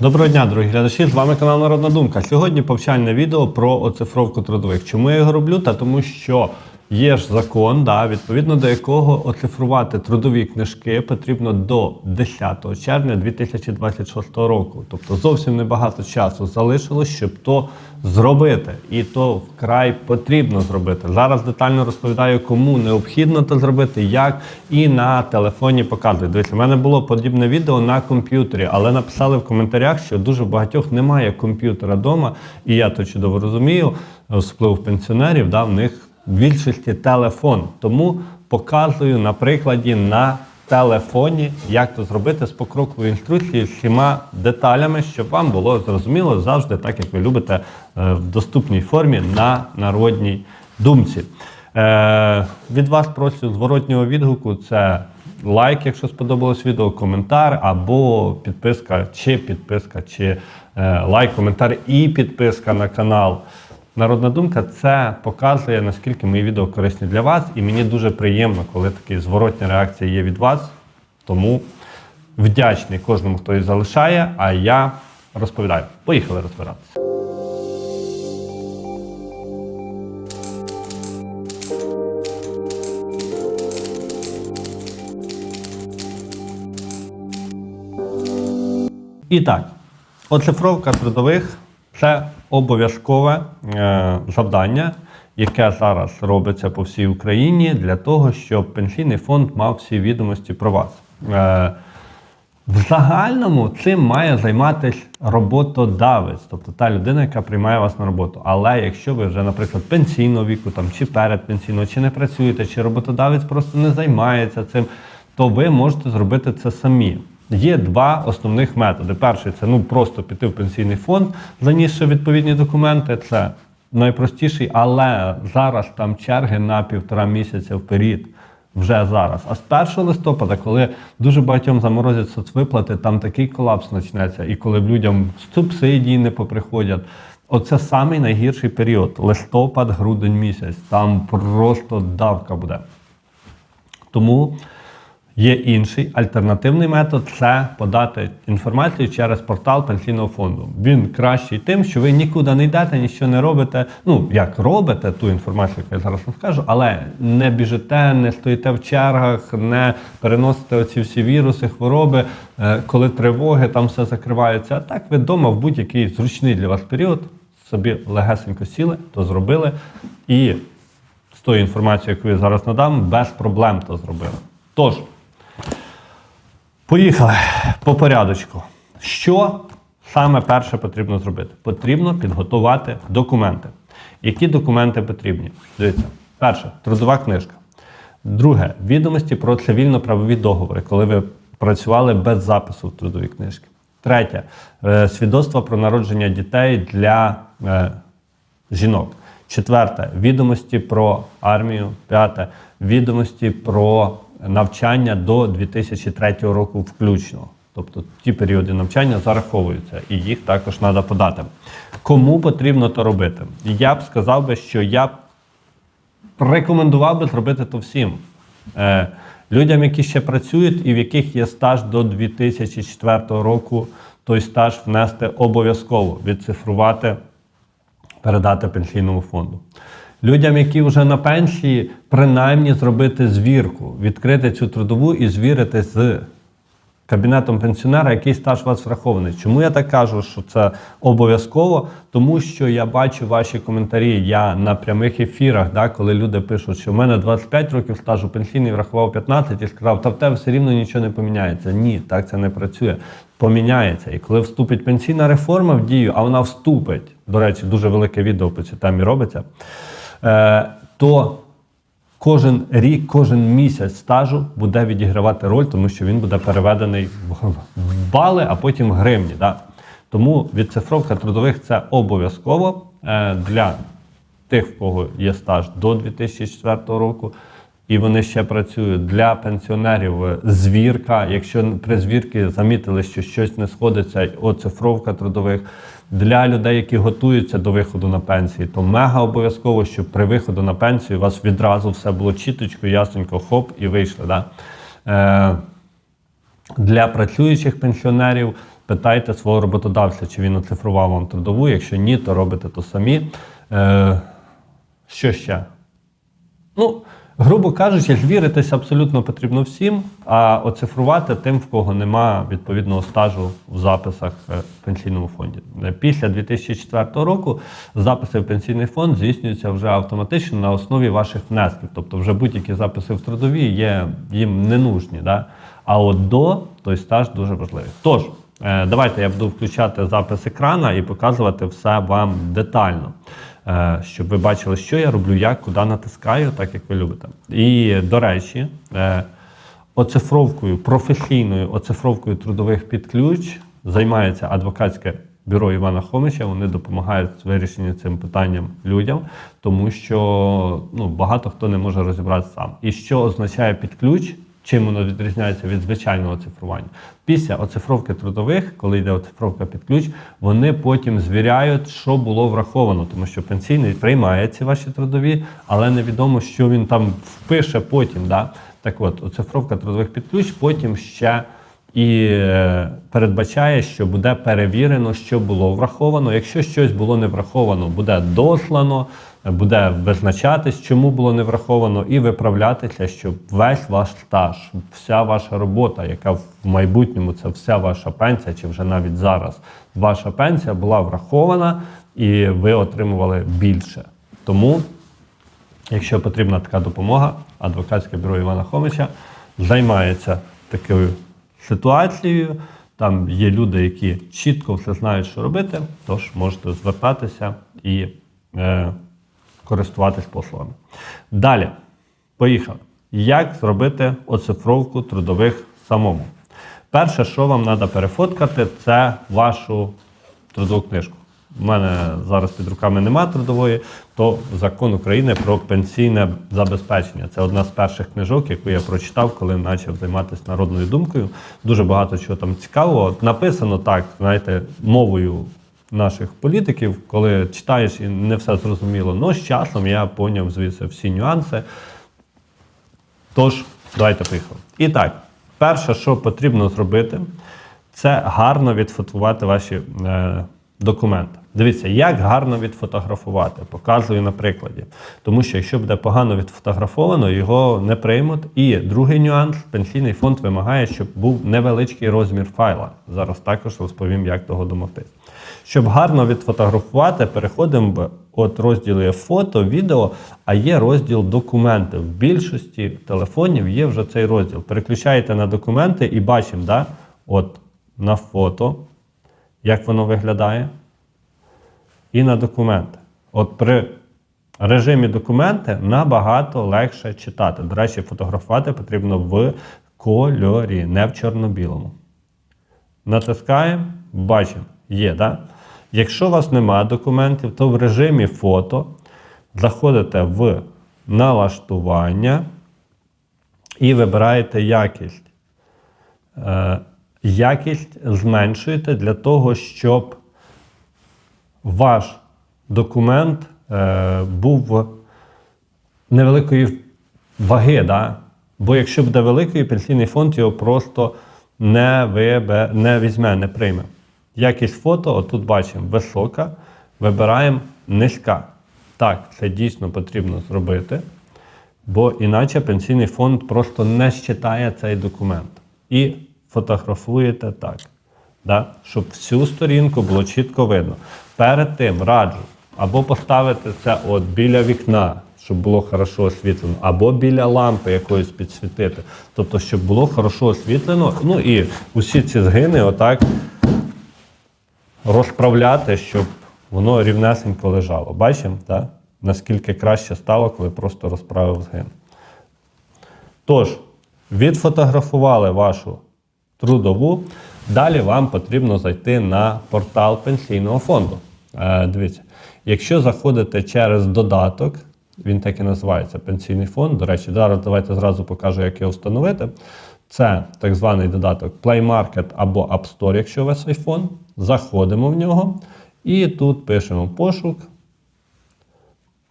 Доброго дня, дорогі глядачі! З вами канал Народна Думка. Сьогодні повчальне відео про оцифровку трудових. Чому я його роблю? Та тому що є ж закон, да, відповідно до якого оцифрувати трудові книжки потрібно до 10 червня 2026 року. Тобто зовсім небагато часу залишилось, щоб то зробити. І то вкрай потрібно зробити. Зараз детально розповідаю, кому необхідно це зробити, як і на телефоні показую. Дивіться, в мене було подібне відео на комп'ютері, але написали в коментарях, що дуже багатьох немає комп'ютера вдома, і я то чудово розумію, особливо в пенсіонерів, да, в них більшості телефон. Тому показую на прикладі на телефоні, як це зробити з покроковою інструкцією, з всіма деталями, щоб вам було зрозуміло завжди, так як ви любите, е, в доступній формі на народній думці. Е, від вас прошу зворотнього відгуку. Це лайк, якщо сподобалось відео, коментар або підписка, чи підписка, чи е, лайк, коментар і підписка на канал. Народна думка це показує, наскільки мої відео корисні для вас, і мені дуже приємно, коли такі зворотні реакції є від вас. Тому вдячний кожному, хто їх залишає, а я розповідаю. Поїхали розбиратися. І так, оцифровка трудових це обов'язкове е, завдання, яке зараз робиться по всій Україні для того, щоб пенсійний фонд мав всі відомості про вас. Е, в загальному цим має займатися роботодавець, тобто та людина, яка приймає вас на роботу. Але якщо ви вже, наприклад, пенсійного віку, там чи передпенсійного, чи не працюєте, чи роботодавець просто не займається цим, то ви можете зробити це самі. Є два основних методи. Перший це ну просто піти в пенсійний фонд, занісши відповідні документи. Це найпростіший, але зараз там черги на півтора місяця вперед. Вже зараз. А з 1 листопада, коли дуже багатьом заморозять соцвиплати, там такий колапс почнеться. І коли людям субсидії не поприходять, оце самий найгірший період листопад, грудень місяць. Там просто давка буде. Тому є інший альтернативний метод це подати інформацію через портал пенсійного фонду. Він кращий тим, що ви нікуди не йдете, нічого не робите. Ну, як робите ту інформацію, яку я зараз вам скажу, але не біжите, не стоїте в чергах, не переносите оці всі віруси, хвороби, е, коли тривоги, там все закривається. А так ви вдома в будь-який зручний для вас період собі легесенько сіли, то зробили. І з тою інформацією, яку я зараз надам, без проблем то зробили. Тож, Поїхали по порядочку. Що саме перше потрібно зробити? Потрібно підготувати документи. Які документи потрібні? Дивіться, перше трудова книжка. Друге відомості про цивільно-правові договори, коли ви працювали без запису в трудові книжки. Третє е, свідоцтво про народження дітей для е, жінок. Четверте відомості про армію. П'яте відомості про навчання до 2003 року включно. Тобто ті періоди навчання зараховуються, і їх також треба подати. Кому потрібно то робити? Я б сказав би, що я б рекомендував би зробити то всім. Е, людям, які ще працюють і в яких є стаж до 2004 року, той стаж внести обов'язково, відцифрувати, передати пенсійному фонду. Людям, які вже на пенсії, принаймні зробити звірку, відкрити цю трудову і звірити з кабінетом пенсіонера, який стаж у вас врахований. Чому я так кажу, що це обов'язково? Тому що я бачу ваші коментарі. Я на прямих ефірах, да, коли люди пишуть, що в мене 25 років стажу пенсійний врахував 15 і сказав, та в тебе все рівно нічого не поміняється. Ні, так це не працює. Поміняється. І коли вступить пенсійна реформа в дію, а вона вступить. До речі, дуже велике відео по цій темі робиться. Е, то кожен рік, кожен місяць стажу буде відігравати роль, тому що він буде переведений в бали, а потім в гривні. Да? Тому відцифровка трудових це обов'язково е, для тих, в кого є стаж до 2004 року. І вони ще працюють для пенсіонерів. Звірка, якщо при звірці замітили, що щось не сходиться, оцифровка трудових для людей, які готуються до виходу на пенсії, то мега обов'язково, щоб при виходу на пенсію у вас відразу все було чіточко, ясненько, хоп, і вийшли. Да? Е, для працюючих пенсіонерів Питайте свого роботодавця, чи він оцифрував вам трудову. Якщо ні, то робите то самі. Е, що ще? Ну, грубо кажучи, звіритися абсолютно потрібно всім, а оцифрувати тим, в кого нема відповідного стажу в записах е, в пенсійному фонді. Е, Після 2004 року записи в пенсійний фонд здійснюються вже автоматично на основі ваших внесків. Тобто, вже будь-які записи в трудові є їм не нужні. Да? А от до той стаж дуже важливий. Тож, е, давайте я буду включати запис екрана і показувати все вам детально. Е, щоб ви бачили, що я роблю, як, куди натискаю, так як ви любите. І до речі, е, оцифровкою, професійною оцифровкою трудових під ключ займається адвокатське бюро Івана Хомича. Вони допомагають з вирішенню цим питанням людям, тому що ну, багато хто не може розібратися сам. І що означає під ключ? Чим воно відрізняється від звичайного оцифрування? Після оцифровки трудових, коли йде оцифровка під ключ, вони потім звіряють, що було враховано, тому що пенсійний приймає ці ваші трудові, але невідомо, що він там впише потім. Да? Так от, оцифровка трудових під ключ потім ще і е, передбачає, що буде перевірено, що було враховано. Якщо щось було не враховано, буде дослано, буде визначатись, чому було не враховано, і виправлятися, щоб весь ваш стаж, вся ваша робота, яка в майбутньому це вся ваша пенсія, чи вже навіть зараз ваша пенсія була врахована і ви отримували більше. Тому, якщо потрібна така допомога, адвокатське бюро Івана Хомича займається такою ситуацією. Там є люди, які чітко все знають, що робити, тож можете звертатися і е, користуватись послугами. Далі, поїхали. Як зробити оцифровку трудових самому? Перше, що вам треба перефоткати, це вашу трудову книжку. У мене зараз під руками немає трудової, то закон України про пенсійне забезпечення. Це одна з перших книжок, яку я прочитав, коли почав займатися народною думкою. Дуже багато чого там цікавого. Написано так, знаєте, мовою наших політиків, коли читаєш і не все зрозуміло. Ну, з часом я поняв звідси всі нюанси. Тож, давайте поїхали. І так, перше, що потрібно зробити, це гарно відфотографувати ваші е, документи. Дивіться, як гарно відфотографувати. Показую на прикладі. Тому що якщо буде погано відфотографовано, його не приймуть. І другий нюанс: пенсійний фонд вимагає, щоб був невеличкий розмір файла. Зараз також розповім, як того домогтись. Щоб гарно відфотографувати, переходимо от розділ є фото, відео, а є розділ документи. В більшості телефонів є вже цей розділ. Переключаєте на документи і бачимо, да? от на фото, як воно виглядає, і на документи. От при режимі документи набагато легше читати. До речі, фотографувати потрібно в кольорі, не в чорно-білому. Натискаємо, бачимо, є, да? Якщо у вас немає документів, то в режимі фото заходите в налаштування і вибираєте якість. Е, якість зменшуєте для того, щоб ваш документ е, був невеликої ваги. Да? Бо якщо буде великий, пенсійний фонд його просто не, вибе, не візьме, не прийме. Якість фото, отут бачимо, висока, вибираємо низька. Так, це дійсно потрібно зробити, бо іначе пенсійний фонд просто не считає цей документ. І фотографуєте так, да? щоб всю сторінку було чітко видно. Перед тим раджу або поставити це от біля вікна, щоб було хорошо освітлено, або біля лампи якоїсь підсвітити. Тобто, щоб було хорошо освітлено. Ну і усі ці згини отак розправляти, щоб воно рівнесенько лежало. Бачимо, так? наскільки краще стало, коли просто розправив згин. Тож, відфотографували вашу трудову. Далі вам потрібно зайти на портал пенсійного фонду. Е, дивіться, якщо заходите через додаток, він так і називається Пенсійний фонд. До речі, зараз давайте зразу покажу, як його встановити. Це так званий додаток Play Market або App Store, якщо у вас iPhone. Заходимо в нього і тут пишемо пошук.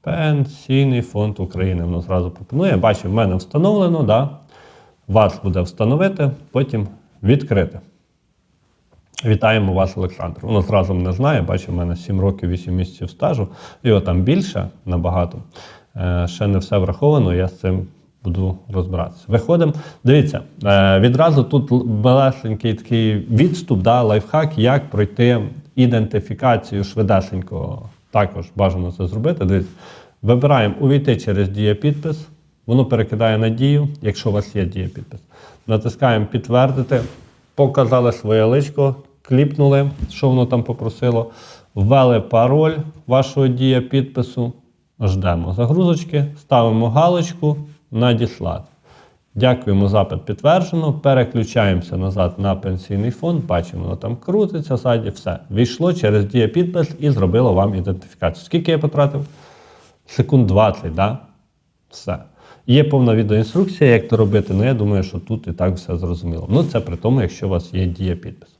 Пенсійний фонд України. Воно зразу пропонує. Бачимо, в мене встановлено, да? вас буде встановити, потім відкрити. Вітаємо вас, Олександр. Воно зразу мене знає, бачу, в мене 7 років, 8 місяців стажу. Його там більше набагато. Е, Ще не все враховано, я з цим буду розбиратися. Виходимо. Дивіться, е, відразу тут малесенький такий відступ, да, лайфхак, як пройти ідентифікацію швидесенько. Також бажано це зробити. Дивіться, вибираємо увійти через дієпідпис. Воно перекидає на дію, якщо у вас є дієпідпис. Натискаємо підтвердити, показали своє личко, кліпнули, що воно там попросило, ввели пароль вашого дія підпису, ждемо загрузочки, ставимо галочку надіслати. Дякуємо, запит підтверджено. Переключаємося назад на пенсійний фонд. Бачимо, воно там крутиться ззаді. Все. Війшло через дія підпис і зробило вам ідентифікацію. Скільки я потратив? Секунд 20, да? Все. Є повна відеоінструкція, як це робити, але я думаю, що тут і так все зрозуміло. Ну, це при тому, якщо у вас є дія підпис.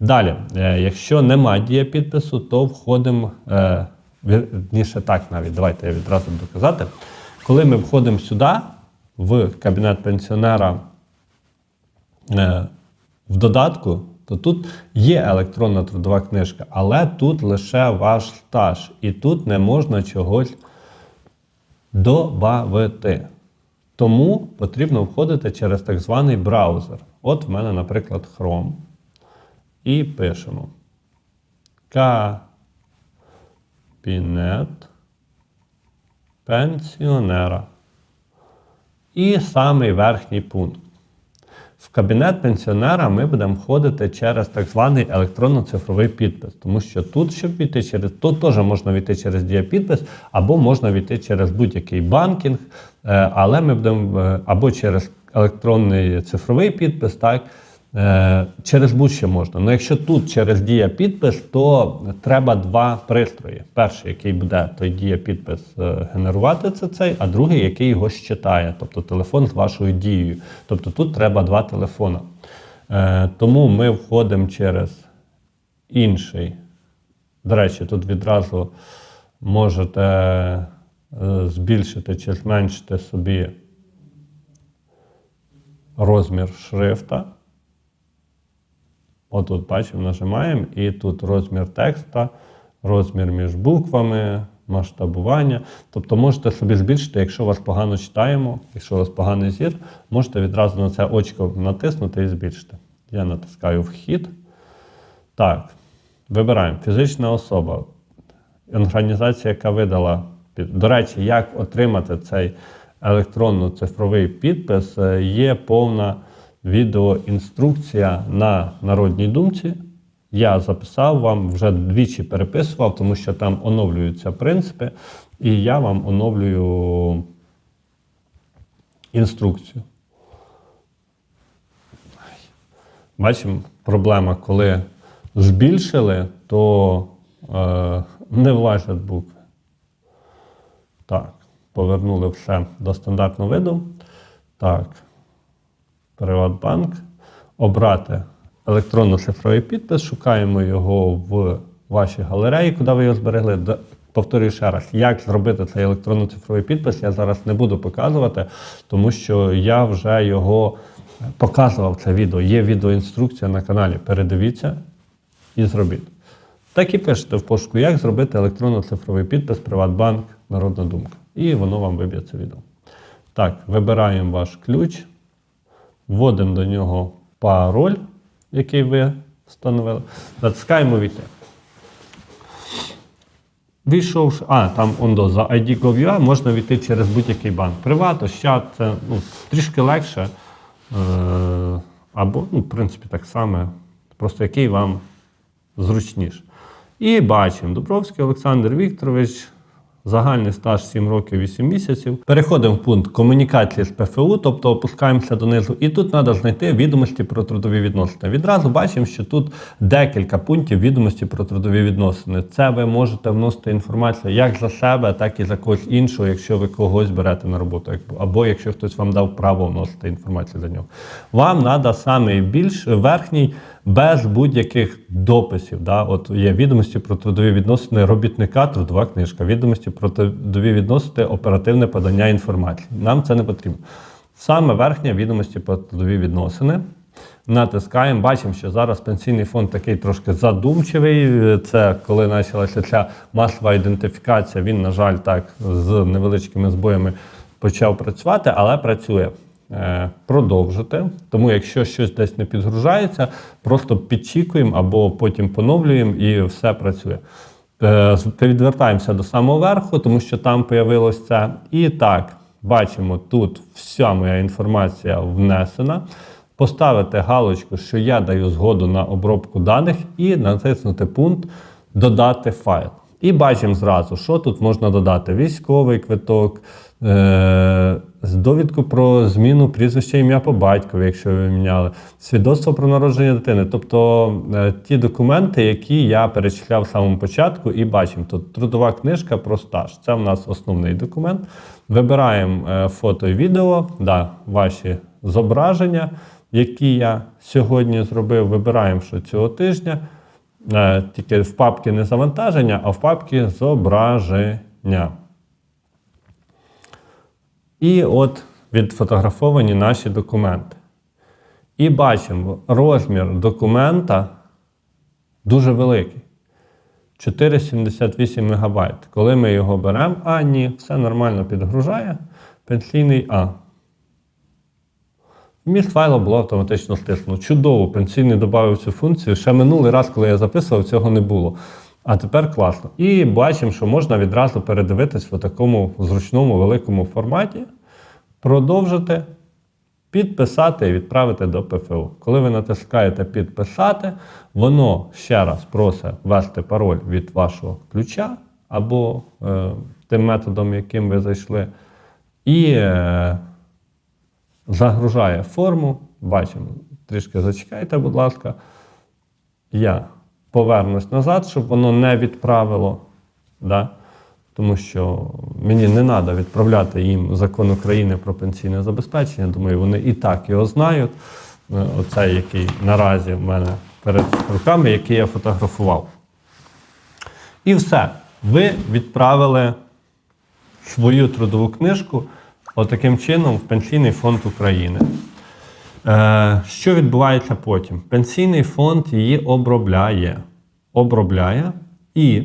Далі, е, якщо нема дія підпису, то входимо, е, вірніше так навіть, давайте я відразу буду казати. Коли ми входимо сюди, в кабінет пенсіонера е, в додатку, то тут є електронна трудова книжка, але тут лише ваш стаж. І тут не можна чогось добавити. Тому потрібно входити через так званий браузер. От в мене, наприклад, Chrome. І пишемо Кабінет пенсіонера. І самий верхній пункт. В кабінет пенсіонера ми будемо входити через так званий електронно-цифровий підпис. Тому що тут, щоб війти через, тут теж можна війти через дієпідпис, або можна війти через будь-який банкінг, е, але ми будемо е, або через електронний цифровий підпис, так. Е, Через будь-що можна. Ну якщо тут через дія підпис, то треба два пристрої. Перший, який буде той дія підпис е, генерувати, це цей, а другий, який його щитає, тобто телефон з вашою дією. Тобто тут треба два телефона. Е, Тому ми входимо через інший. До речі, тут відразу можете збільшити чи зменшити собі розмір шрифта. Отут бачимо, нажимаємо, і тут розмір текста, розмір між буквами, масштабування. Тобто можете собі збільшити, якщо вас погано читаємо, якщо у вас поганий зір, можете відразу на це очко натиснути і збільшити. Я натискаю вхід. Так, вибираємо фізична особа. Організація, яка видала. До речі, як отримати цей електронно-цифровий підпис, е, є повна відеоінструкція на народній думці. Я записав вам, вже двічі переписував, тому що там оновлюються принципи, і я вам оновлюю інструкцію. Бачимо, проблема, коли збільшили, то е, не влазять букви. Так, повернули все до стандартного виду. Так, Приватбанк. Обрати електронно-цифровий підпис, шукаємо його в вашій галереї, куди ви його зберегли. Повторюю ще раз, як зробити цей електронно-цифровий підпис, я зараз не буду показувати, тому що я вже його показував це відео. Є відеоінструкція на каналі. Передивіться і зробіть. Так і пишете в пошуку, як зробити електронно-цифровий підпис Приватбанк Народна думка. І воно вам виб'є це відео. Так, вибираємо ваш ключ, вводимо до нього пароль, який ви встановили. Натискаємо війти. Війшовши, а, там ондо, за ID Gov.ua можна війти через будь-який банк. Приват, Ощад, це ну, трішки легше. Е, або, ну, в принципі, так само, просто який вам зручніше. І бачимо, Дубровський Олександр Вікторович, загальний стаж 7 років 8 місяців. Переходимо в пункт комунікації з ПФУ, тобто опускаємося донизу. І тут треба знайти відомості про трудові відносини. Відразу бачимо, що тут декілька пунктів відомості про трудові відносини. Це ви можете вносити інформацію як за себе, так і за когось іншого, якщо ви когось берете на роботу, або якщо хтось вам дав право вносити інформацію за нього. Вам треба саме більш верхній без будь-яких дописів. Да? От є відомості про трудові відносини робітника, трудова книжка, відомості про трудові відносини, оперативне подання інформації. Нам це не потрібно. Саме верхня відомості про трудові відносини. Натискаємо, бачимо, що зараз пенсійний фонд такий трошки задумчивий. Це коли почалася ця масова ідентифікація. Він, на жаль, так з невеличкими збоями почав працювати, але працює. Е, Продовжити. Тому, якщо щось десь не підгружається, просто підчікуємо або потім поновлюємо і все працює. Е, Відвертаємося до самого верху, тому що там появилось це. І так, бачимо, тут вся моя інформація внесена. Поставити галочку, що я даю згоду на обробку даних, і натиснути пункт Додати файл. І бачимо зразу, що тут можна додати: військовий квиток, е- довідку про зміну прізвища ім'я по батькові, якщо ви міняли, свідоцтво про народження дитини. Тобто е, ті документи, які я перечисляв в самому початку, і бачимо тут трудова книжка про стаж. Це в нас основний документ. Вибираємо е, фото і відео, да, ваші зображення, які я сьогодні зробив. Вибираємо, що цього тижня. Е, Тільки в папці не завантаження, а в папці зображення. І от відфотографовані наші документи. І бачимо, розмір документа дуже великий. 4,78 МБ. Коли ми його беремо, а ні, все нормально підгружає. Пенсійний А. Вміст файлу було автоматично стиснено. Чудово, пенсійний додав цю функцію. Ще минулий раз, коли я записував, цього не було. А тепер класно. І бачимо, що можна відразу передивитись в такому зручному великому форматі, продовжити, підписати і відправити до ПФУ. Коли ви натискаєте підписати, воно ще раз просить ввести пароль від вашого ключа або е, тим методом, яким ви зайшли. І е, загружає форму. Бачимо, трішки зачекайте, будь ласка. Я повернусь назад, щоб воно не відправило. Да? Тому що мені не треба відправляти їм закон України про пенсійне забезпечення. Думаю, вони і так його знають. Е, Оцей, який наразі в мене перед руками, який я фотографував. І все. Ви відправили свою трудову книжку отаким чином в Пенсійний фонд України. Е, що відбувається потім? Пенсійний фонд її обробляє. Обробляє і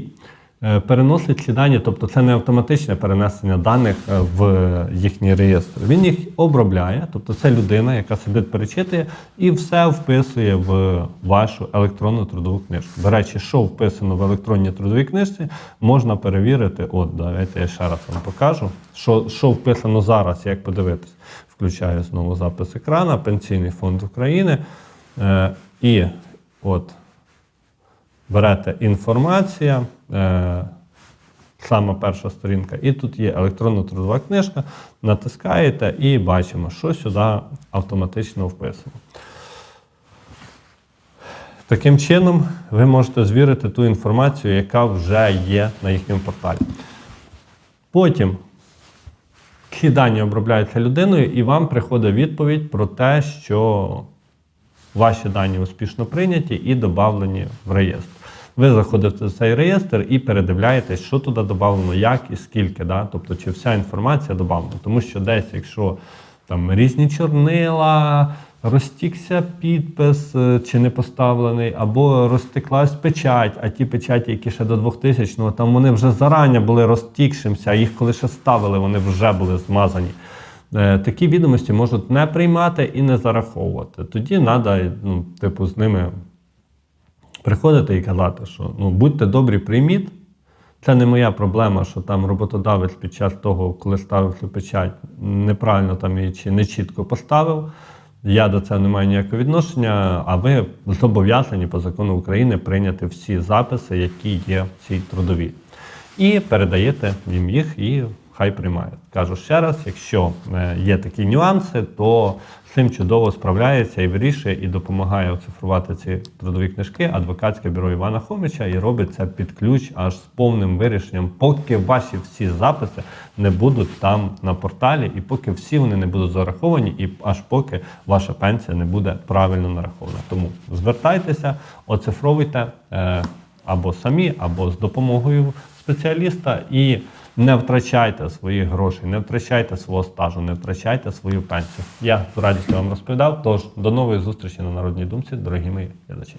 переносить ці дані, тобто це не автоматичне перенесення даних е, в їхній реєстр. Він їх обробляє, тобто це людина, яка сидить, перечитує і все вписує в вашу електронну трудову книжку. До речі, що вписано в електронній трудовій книжці, можна перевірити. От, давайте я ще раз вам покажу, що, що вписано зараз, як подивитись. Включаю знову запис екрана, Пенсійний фонд України. Е, і от берете інформація, е, сама перша сторінка, і тут є електронна трудова книжка, натискаєте і бачимо, що сюди автоматично вписано. Таким чином, ви можете звірити ту інформацію, яка вже є на їхньому порталі. Потім ці дані обробляються людиною, і вам приходить відповідь про те, що ваші дані успішно прийняті і додавлені в реєстр. Ви заходите в цей реєстр і передивляєтесь, що туди додавлено, як і скільки. Да? Тобто, чи вся інформація додавлена. Тому що десь, якщо там різні чорнила, розтікся підпис е, чи не поставлений, або розтеклась печать, а ті печаті, які ще до 2000-го, там вони вже зарані були розтікшимся, їх коли ще ставили, вони вже були змазані. Е, Такі відомості можуть не приймати і не зараховувати. Тоді треба, ну, типу, з ними приходити і казати, що ну, будьте добрі, прийміть. Це не моя проблема, що там роботодавець під час того, коли ставив цю печать, неправильно там її чи не чітко поставив. Я до цього не маю ніякого відношення, а ви зобов'язані по закону України прийняти всі записи, які є в цій трудовій. І передаєте їм їх і хай приймають. Кажу ще раз, якщо е, є такі нюанси, то цим чудово справляється і вирішує, і допомагає оцифрувати ці трудові книжки адвокатське бюро Івана Хомича і робить це під ключ аж з повним вирішенням, поки ваші всі записи не будуть там на порталі, і поки всі вони не будуть зараховані, і аж поки ваша пенсія не буде правильно нарахована. Тому звертайтеся, оцифровуйте. е, або самі, або з допомогою спеціаліста. І не втрачайте своїх грошей, не втрачайте свого стажу, не втрачайте свою пенсію. Я з радістю вам розповідав. Тож до нової зустрічі на народній думці, дорогі мої глядачі.